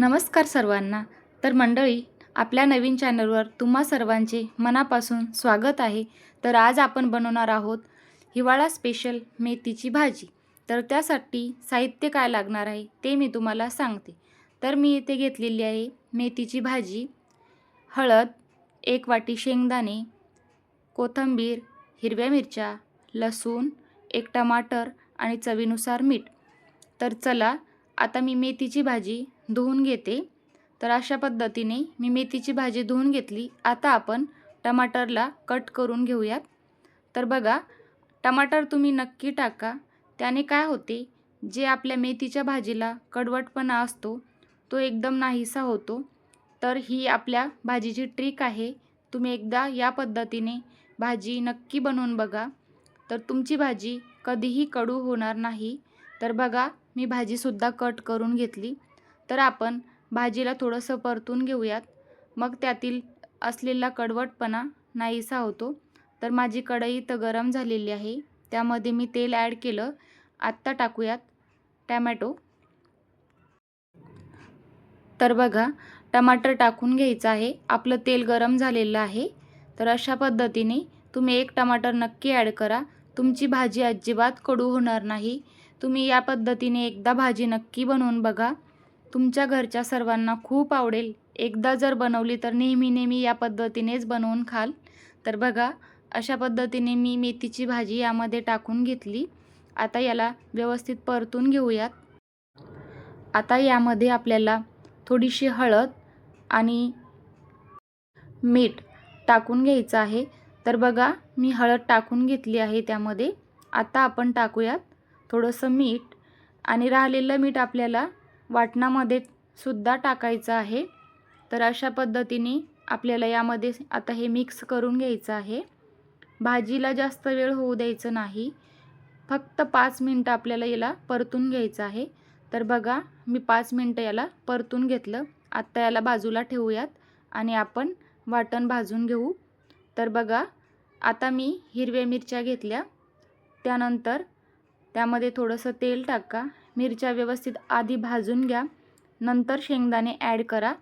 नमस्कार सर्वांना. तर मंडळी आपल्या नवीन चॅनलवर तुम्हा सर्वांचे मनापासून स्वागत आहे. तर आज आपण बनवणार आहोत हिवाळा स्पेशल मेथीची भाजी. तर त्यासाठी साहित्य काय लागणार आहे ते मी तुम्हाला सांगते. तर मी इथे घेतलेली आहे मेथीची भाजी. हळद एक वाटी शेंगदाणे कोथिंबीर हिरव्या मिरच्या लसूण एक टमाटर आणि चवीनुसार मीठ. तर चला आता मी मेथीची भाजी धुवून घेते. तर अशा पद्धतीने मी मेथीची भाजी धुवून घेतली. आता आपण टमाटरला कट करून घेऊयात. तर बघा टमाटर तुम्ही नक्की टाका. त्याने काय होते जे आपल्या मेथीच्या भाजीला कडवटपणा असतो तो एकदम नाहीसा होतो. तर ही आपल्या भाजीची ट्रिक आहे. तुम्ही एकदा या पद्धतीने भाजी नक्की बनवून बघा. तर तुमची भाजी कधीही कडू होणार नाही. तर बघा मी भाजीसुद्धा कट करून घेतली. तर आपण भाजीला थोडंसं परतून घेऊयात. मग त्यातील असलेला कडवटपणा नाहीसा होतो. तर माझी कढई तर गरम झालेली आहे. त्यामध्ये मी तेल ॲड केलं. आत्ता टाकूयात टॅमॅटो. तर बघा टमाटर टाकून घ्यायचं आहे. आपलं तेल गरम झालेलं आहे. तर अशा पद्धतीने तुम्ही एक टमाटर नक्की ॲड करा. तुमची भाजी अजिबात कडू होणार नाही. तुम्ही या पद्धतीने एकदा भाजी नक्की बनवून बघा. तुमच्या घरच्या सर्वांना खूप आवडेल. एकदा जर बनवली तर नेहमी नेहमी या पद्धतीनेच बनवून खाल. तर बघा अशा पद्धतीने मी मेथीची भाजी यामध्ये टाकून घेतली. आता याला व्यवस्थित परतून घेऊयात. आता यामध्ये आपल्याला थोडीशी हळद आणि मीठ टाकून घ्यायचं आहे. तर बघा मी हळद टाकून घेतली आहे त्यामध्ये. आता आपण टाकूयात थोडंसं मीठ आणि राहिलेलं मीठ आपल्याला वाटणामध्ये सुद्धा टाकायचं आहे. तर अशा पद्धतीने आपल्याला यामध्ये आता हे मिक्स करून घ्यायचं आहे. भाजीला जास्त वेळ होऊ द्यायचं नाही. फक्त पाच मिनटं आपल्याला याला परतून घ्यायचं आहे. तर बघा मी पाच मिनटं याला परतून घेतलं. आत्ता याला बाजूला ठेवूयात आणि आपण वाटण भाजून घेऊ. तर बघा आता मी हिरव्या मिरच्या घेतल्या. त्यानंतर त्यामध्ये थोडंसं तेल टाका. मिरच्या व्यवस्थित आधी भाजून घ्या. नंतर शेंगदाणे ॲड करा.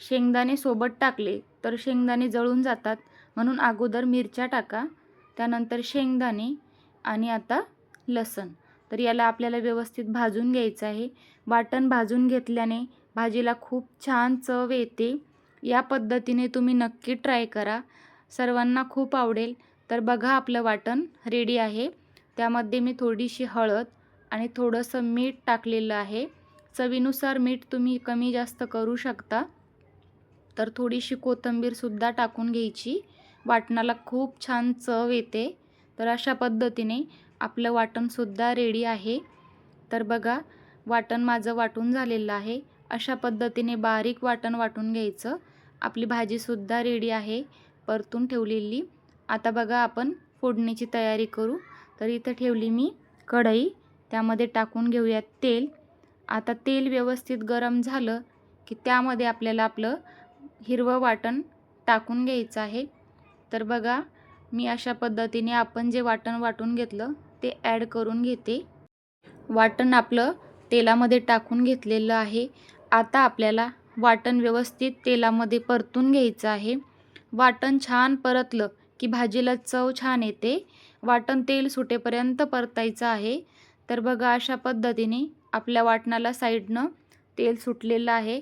शेंगदाणे सोबत टाकले तर शेंगदाणे जळून जातात. म्हणून अगोदर मिरच्या टाका. त्यानंतर शेंगदाणे आणि आता लसण. तर याला आपल्याला व्यवस्थित भाजून घ्यायचं आहे. वाटण भाजून घेतल्याने भाजीला खूप छान चव येते. या पद्धतीने तुम्ही नक्की ट्राय करा. सर्वांना खूप आवडेल. तर बघा आपलं वाटण रेडी आहे. त्यामध्ये मी थोडीशी हळद आणि थोडंसं मीठ टाकलेलं आहे. चवीनुसार मीठ तुम्ही कमी जास्त करू शकता. तर थोडीशी कोथिंबीरसुद्धा टाकून घ्यायची. वाटणाला खूप छान चव येते. तर अशा पद्धतीने आपलं वाटणसुद्धा रेडी आहे. तर बघा वाटण माझं वाटून झालेलं आहे. अशा पद्धतीने बारीक वाटण वाटून घ्यायचं. आपली भाजीसुद्धा रेडी आहे. परतून ठेवलेली. आता बघा आपण फोडणीची तयारी करू. तर इथं ठेवली मी कढई. त्यामध्ये टाकून घेऊयात तेल. आता तेल व्यवस्थित गरम झालं की त्यामध्ये आपल्याला आपलं हिरवं वाटण टाकून घ्यायचं आहे. तर बघा मी अशा पद्धतीने आपण जे वाटण वाटून घेतलं ते ॲड करून घेते. वाटण आपलं तेलामध्ये टाकून घेतलेलं आहे. आता आपल्याला वाटण व्यवस्थित तेलामध्ये परतून घ्यायचं आहे. वाटण छान परतलं की भाजीला चव छान येते. वाटण तेल सुटेपर्यंत परतायचं आहे. तर बघा अशा पद्धतीने आपल्या वाटणाला साईडनं तेल सुटलेलं आहे.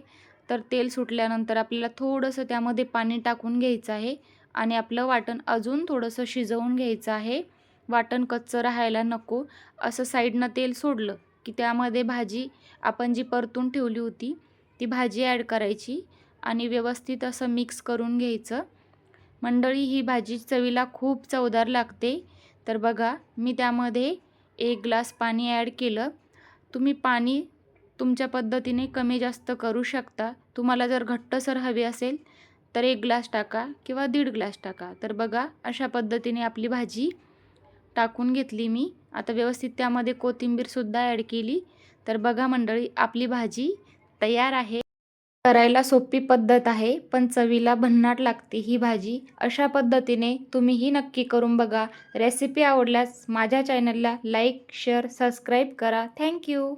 तर तेल सुटल्यानंतर आपल्याला थोडंसं त्यामध्ये पाणी टाकून घ्यायचं आहे आणि आपलं वाटण अजून थोडंसं शिजवून घ्यायचं आहे. वाटण कच्चं राहायला नको. असं साईडनं तेल सोडलं की त्यामध्ये भाजी आपण जी परतून ठेवली होती ती भाजी ॲड करायची आणि व्यवस्थित असं मिक्स करून घ्यायचं. मंडळी ही भाजी चवीला खूप चवदार लागते. तर बघा मी त्यामध्ये एक ग्लास पाणी ॲड केलं. तुम्ही पाणी तुमच्या पद्धतीने कमी जास्त करू शकता. तुम्हाला जर घट्टसर हवी असेल तर एक ग्लास टाका किंवा दीड ग्लास टाका. तर बघा अशा पद्धतीने आपली भाजी टाकून घेतली मी. आता व्यवस्थित त्यामध्ये कोथिंबीरसुद्धा ॲड केली. तर बघा मंडळी आपली भाजी तयार आहे. करायला सोपी पद्धत आहे पण चवीला भन्नाट लागते ही भाजी. अशा पद्धतीने तुम्हीही नक्की करून बघा. रेसिपी आवडल्यास माझ्या चॅनलला लाईक शेअर सबस्क्राईब करा. Thank you